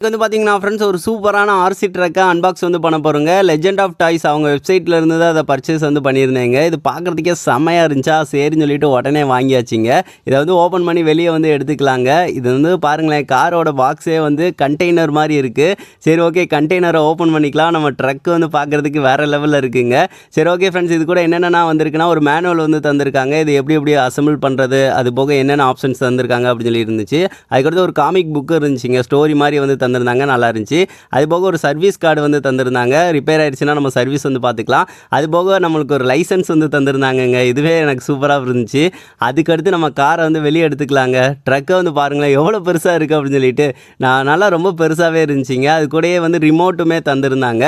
இது வந்து பார்த்தீங்கன்னா ஃப்ரெண்ட்ஸ் ஒரு சூப்பரான ஆர்சி ட்ரக்கை அன்பாக்ஸ் வந்து பண்ண போகிறோங்க லெஜெண்ட் ஆஃப் டாய்ஸ் அவங்க வெப்சைட்டில் இருந்து தான் அதை பர்ச்சேஸ் வந்து பண்ணியிருந்தேங்க. இது பார்க்குறதுக்கே செம்மையாக இருந்துச்சா? சரின்னு சொல்லிட்டு உடனே வாங்கியாச்சுங்க. இதை வந்து ஓப்பன் பண்ணி வெளியே வந்து எடுத்துக்கலாங்க. இது வந்து பாருங்களேன் காரோட பாக்ஸே வந்து கண்டெய்னர் மாதிரி இருக்குது சரி ஓகே கண்டெய்னரை ஓப்பன் பண்ணிக்கலாம். நம்ம ட்ரக் வந்து பார்க்குறதுக்கு வேறு லெவலில் இருக்குங்க. சரி ஓகே ஃப்ரெண்ட்ஸ் இது கூட என்னென்ன வந்திருக்குன்னா ஒரு மேனுவல் வந்து தந்திருக்காங்க. இது எப்படி எப்படி அசம்பிள் பண்ணுறது அது போக என்னென்ன ஆப்ஷன்ஸ் தந்திருக்காங்க அப்படின்னு சொல்லி இருந்துச்சு. அதுக்கடுத்து ஒரு காமிக் புக்கு இருந்துச்சுங்க. ஸ்டோரி மாதிரி வந்து தந்திருந்தாங்க நல்லா இருந்துச்சு. அது போக ஒரு சர்வீஸ் கார்டு வந்து தந்திருந்தாங்க. ரிப்பேர் ஆயிடுச்சுன்னா நம்ம சர்வீஸ் வந்து பார்த்துக்கலாம் அது போக நம்மளுக்கு ஒரு லைசன்ஸ் வந்து தந்திருந்தாங்கங்க. இதுவே எனக்கு சூப்பராக இருந்துச்சு. அதுக்கடுத்து நம்ம காரை வந்து வெளியே எடுத்துக்கலாங்க. ட்ரக்கை வந்து பாருங்களேன் எவ்வளோ பெருசாக இருக்குது அப்படின்னு சொல்லிட்டு. நான் நல்லா ரொம்ப பெருசாகவே இருந்துச்சுங்க. அது கூடயே வந்து ரிமோட்டுமே தந்திருந்தாங்க.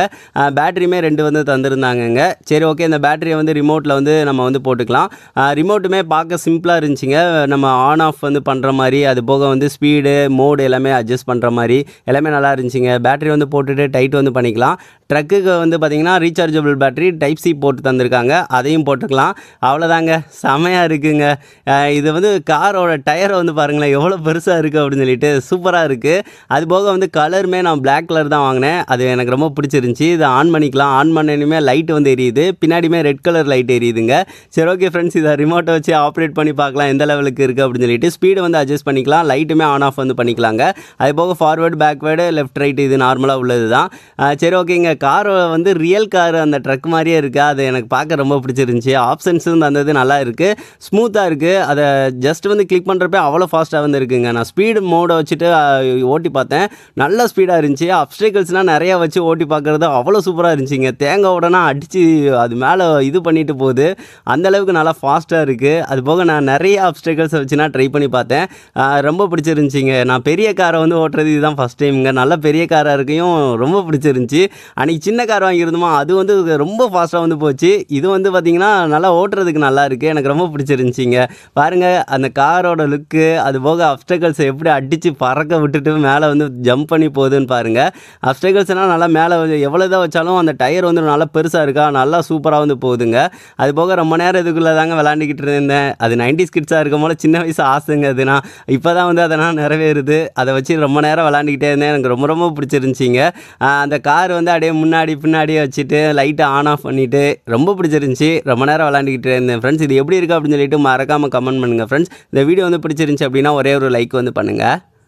பேட்டரியுமே ரெண்டு வந்து தந்திருந்தாங்கங்க. சரி ஓகே இந்த பேட்டரியை வந்து ரிமோட்டில் வந்து நம்ம வந்து போட்டுக்கலாம். ரிமோட்டுமே பார்க்க சிம்பிளாக இருந்துச்சுங்க. நம்ம ஆன் ஆஃப் வந்து பண்ணுற மாதிரி அது போக வந்து ஸ்பீடு மோடு எல்லாமே அட்ஜஸ்ட் பண்ணுற மாதிரி எல்லாமே நல்லா இருந்துச்சுங்க. பேட்டரி வந்து போட்டுட்டு டைட் வந்து பண்ணிக்கலாம். ட்ரக்குக்கு வந்து பார்த்திங்கன்னா ரீசார்ஜபிள் பேட்டரி டைப் சி போட்டு தந்திருக்காங்க. அதையும் போட்டுக்கலாம். அவ்வளோதாங்க செமையாக இருக்குங்க. இது வந்து காரோட டயரை வந்து பாருங்களேன் எவ்வளோ பெருசாக இருக்குது அப்படின்னு சொல்லிட்டு சூப்பராக இருக்குது அது போக வந்து கலருமே நான் பிளாக் கலர் தான் வாங்கினேன். அது எனக்கு ரொம்ப பிடிச்சிருந்துச்சி. இதை ஆன் பண்ணிக்கலாம். ஆன் பண்ணனுமே லைட் வந்து எரியுது. பின்னாடியுமே ரெட் கலர் லைட் எரியுதுங்க. சரி ஓகே ஃப்ரெண்ட்ஸ் இதை ரிமோட்டை வச்சு ஆப்ரேட் பண்ணி பார்க்கலாம். எந்த லெவலுக்கு இருக்குது அப்படின்னு சொல்லிட்டு ஸ்பீடு வந்து அட்ஜஸ்ட் பண்ணிக்கலாம். லைட்டுமே ஆன் ஆஃப் வந்து பண்ணிக்கலாங்க. அது போக ஃபார்வேர்டு பேக்வேர்டு லெஃப்ட் ரைட் இது நார்மலாக உள்ளது தான் சரி ஓகேங்க கார் வந்து ரியல் கார் அந்த ட்ரக் மாதிரியே இருக்குது அது எனக்கு பார்க்க ரொம்ப பிடிச்சிருந்துச்சி. ஆப்ஷன்ஸும் தந்தது நல்லா இருக்குது ஸ்மூத்தாக இருக்குது அதை ஜஸ்ட் வந்து கிளிக் பண்ணுறப்ப அவ்வளோ ஃபாஸ்ட்டாக வந்து இருக்குங்க. நான் ஸ்பீடு மோடை வச்சுட்டு ஓட்டி பார்த்தேன். நல்ல ஸ்பீடாக இருந்துச்சு. அப்டிக்கல்ஸ்லாம் நிறையா வச்சு ஓட்டி பார்க்குறது அவ்வளோ சூப்பராக இருந்துச்சுங்க. தேங்காய் உடனே அடித்து அது மேலே இது பண்ணிட்டு போகுது. அந்தளவுக்கு நல்லா ஃபாஸ்ட்டாக இருக்குது அது போக நான் நிறைய அப்டிகல்ஸ் வச்சு நான் ட்ரை பண்ணி பார்த்தேன். ரொம்ப பிடிச்சிருந்துச்சிங்க. நான் பெரிய காரை வந்து ஓட்டுறது இதுதான் ஃபஸ்ட் இவங்க நல்ல பெரிய காராக இருக்கையும் ரொம்ப பிடிச்சிருந்துச்சி. அன்றைக்கி சின்ன கார் வாங்கியிருந்தோமா அது வந்து ரொம்ப ஃபாஸ்ட்டாக வந்து போச்சு. இது வந்து பார்த்திங்கன்னா நல்லா ஓட்டுறதுக்கு நல்லா இருக்குது எனக்கு ரொம்ப பிடிச்சிருந்துச்சிங்க. பாருங்கள் அந்த காரோட லுக்கு அது போக அப்டக்கல்ஸை எப்படி அடித்து பறக்க விட்டுட்டு மேலே வந்து ஜம்ப் பண்ணி போகுதுன்னு பாருங்கள் அப்டக்கல்ஸ்னால் நல்லா மேலே எவ்வளோ தான் வச்சாலும் அந்த டயர் வந்து நல்லா பெருசாக இருக்கா நல்லா சூப்பராக வந்து போகுதுங்க. அது போக ரொம்ப நேரம் இதுக்குள்ளே தாங்க விளாண்டுக்கிட்டு இருந்தேன். அது நைன்டி ஸ்கிட்ஸாக இருக்கும் போல சின்ன வயசு ஆசைங்க அது நான் இப்போ தான் வந்து அதெல்லாம் நிறைவேறுது. அதை வச்சு ரொம்ப நேரம் விளாண்டுக்கிட்டே இருந்தேன். எனக்கு ரொம்ப ரொம்ப பிடிச்சிருந்துச்சிங்க. அந்த கார் வந்து அப்படியே முன்னாடி பின்னாடியே வச்சுட்டு லைட்டை ஆன் ஆஃப் பண்ணிவிட்டு ரொம்ப பிடிச்சிருந்துச்சி. ரொம்ப நேரம் விளாண்டுக்கிட்டு இருந்தேன். ஃப்ரெண்ட்ஸ் இது எப்படி இருக்குது அப்படின்னு சொல்லிட்டு மறக்காமல் கமெண்ட் பண்ணுங்கள் ஃப்ரெண்ட்ஸ் இந்த வீடியோ வந்து பிடிச்சிருந்துச்சி அப்படின்னா ஒரே ஒரு லைக் வந்து பண்ணுங்கள்